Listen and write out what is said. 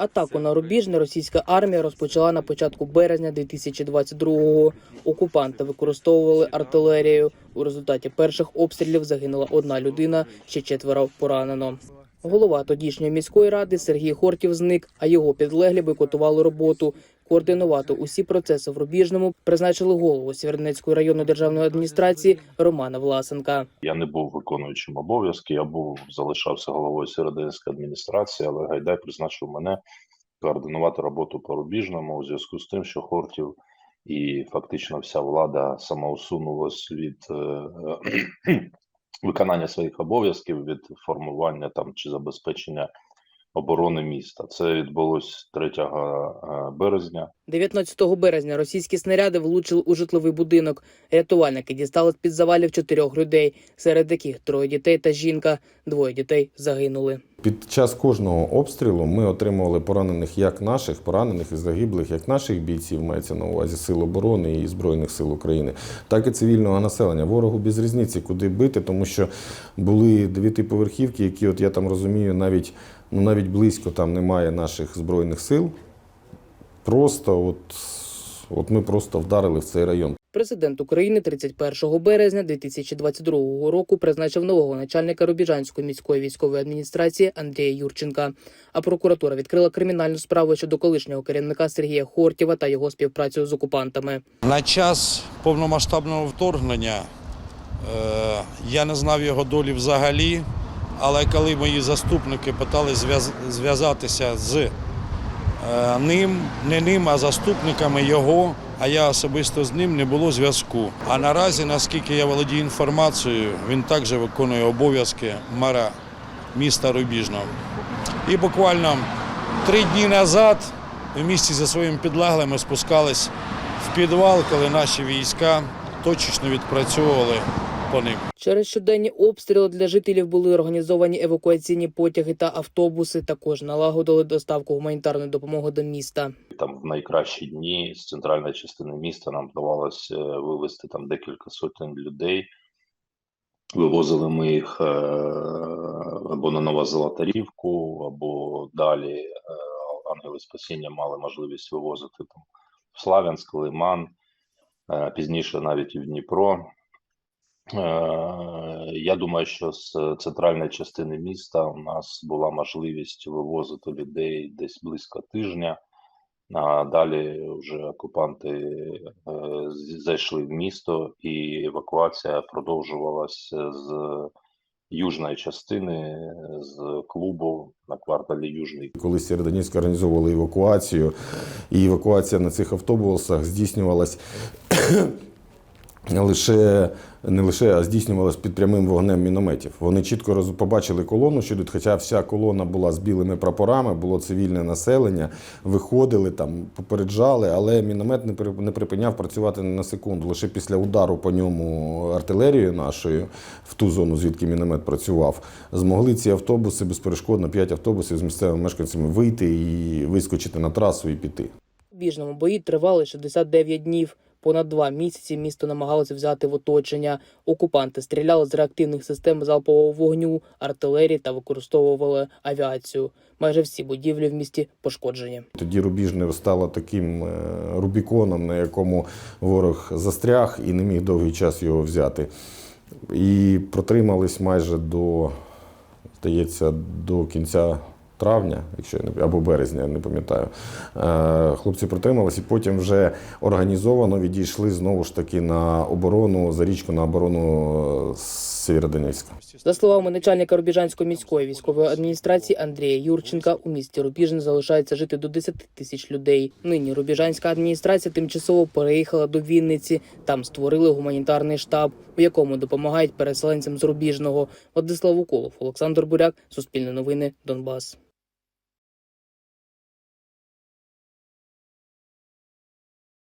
Атаку на Рубіжне російська армія розпочала на початку березня 2022-го. Окупанти використовували артилерію. У результаті перших обстрілів загинула одна людина, ще четверо поранено. Голова тодішньої міської ради Сергій Хортів зник, а його підлеглі бойкотували роботу. Координувати усі процеси в Рубіжному призначили голову Сєвєродонецької районної державної адміністрації Романа Власенка. Я не був виконуючим обов'язки, я був залишався головою Сєвєродонецької адміністрації, але Гайдай призначив мене координувати роботу по рубіжному у зв'язку з тим, що Хортів і фактично вся влада самоусунулась від е, виконання своїх обов'язків від формування там чи забезпечення оборони міста. Це відбулось 3 е, березня. 19 березня російські снаряди влучили у житловий будинок. Рятувальники дістали з-під завалів чотирьох людей, серед яких троє дітей та жінка. Двоє дітей загинули. Під час кожного обстрілу ми отримували поранених як наших, поранених і загиблих, як наших бійців, мається на увазі Сил оборони і Збройних сил України, так і цивільного населення. Ворогу без різниці, куди бити, тому що були дев'ятиповерхівки, які, от я там розумію, навіть ну навіть близько там немає наших збройних сил. Просто от, от ми просто вдарили в цей район. Президент України 31 березня 2022 року призначив нового начальника Рубіжанської міської військової адміністрації Андрія Юрченка. А прокуратура відкрила кримінальну справу щодо колишнього керівника Сергія Хортєва та його співпрацю з окупантами. На час повномасштабного вторгнення е, я не знав його долі взагалі, але коли мої заступники питали зв'язатися з е, ним, не ним, а заступниками його, а я особисто з ним не було зв'язку. А наразі, наскільки я володію інформацією, він також виконує обов'язки мера міста Рубіжного. І буквально три дні назад в місті зі своїми підлеглими спускались в підвал, коли наші війська точечно відпрацьовували по ним. Через щоденні обстріли для жителів були організовані евакуаційні потяги та автобуси. Також налагодили доставку гуманітарної допомоги до міста. Там в найкращі дні з центральної частини міста нам вдавалося е, вивезти там декілька сотень людей. Вивозили ми їх е, або на Новозолотарівку, або далі е, ангели спасіння мали можливість вивозити там в Славянськ, Лиман, пізніше навіть і в Дніпро. Е, Я думаю, що з центральної частини міста у нас була можливість вивозити людей десь близько тижня. А далі вже окупанти е, зайшли в місто, і евакуація продовжувалася з южної частини, з клубу на кварталі Южний. Коли Сєвєродонецьк організовували евакуацію, і евакуація на цих автобусах здійснювалась лише не лише, а здійснювалась під прямим вогнем мінометів. Вони чітко побачили колону, що хоча вся колона була з білими прапорами, було цивільне населення, виходили там, попереджали, але міномет не припиняв працювати на секунду. Лише після удару по ньому артилерією нашою в ту зону, звідки міномет працював, змогли ці автобуси безперешкодно, п'ять автобусів з місцевими мешканцями вийти і вискочити на трасу і піти. Біжному бої тривали 69 днів. Понад два місяці місто намагалося взяти в оточення. Окупанти стріляли з реактивних систем залпового вогню, артилерії та використовували авіацію. Майже всі будівлі в місті пошкоджені. Тоді Рубіжне стало таким е, Рубіконом, на якому ворог застряг і не міг довгий час його взяти. І протримались майже до, здається, до кінця травня, якщо я або березня, я не пам'ятаю. Е, Хлопці протримались і потім вже організовано відійшли знову ж таки на оборону за річку на оборону е, Сєвєродонецька. За словами начальника Рубіжанської міської військової адміністрації Андрія Юрченка, у місті Рубіжне залишається жити до 10 тисяч людей. Нині Рубіжанська адміністрація тимчасово переїхала до Вінниці. Там створили гуманітарний штаб, у якому допомагають переселенцям з Рубіжного. Владислав Уколов, Олександр Буряк, Суспільне новини, Донбас.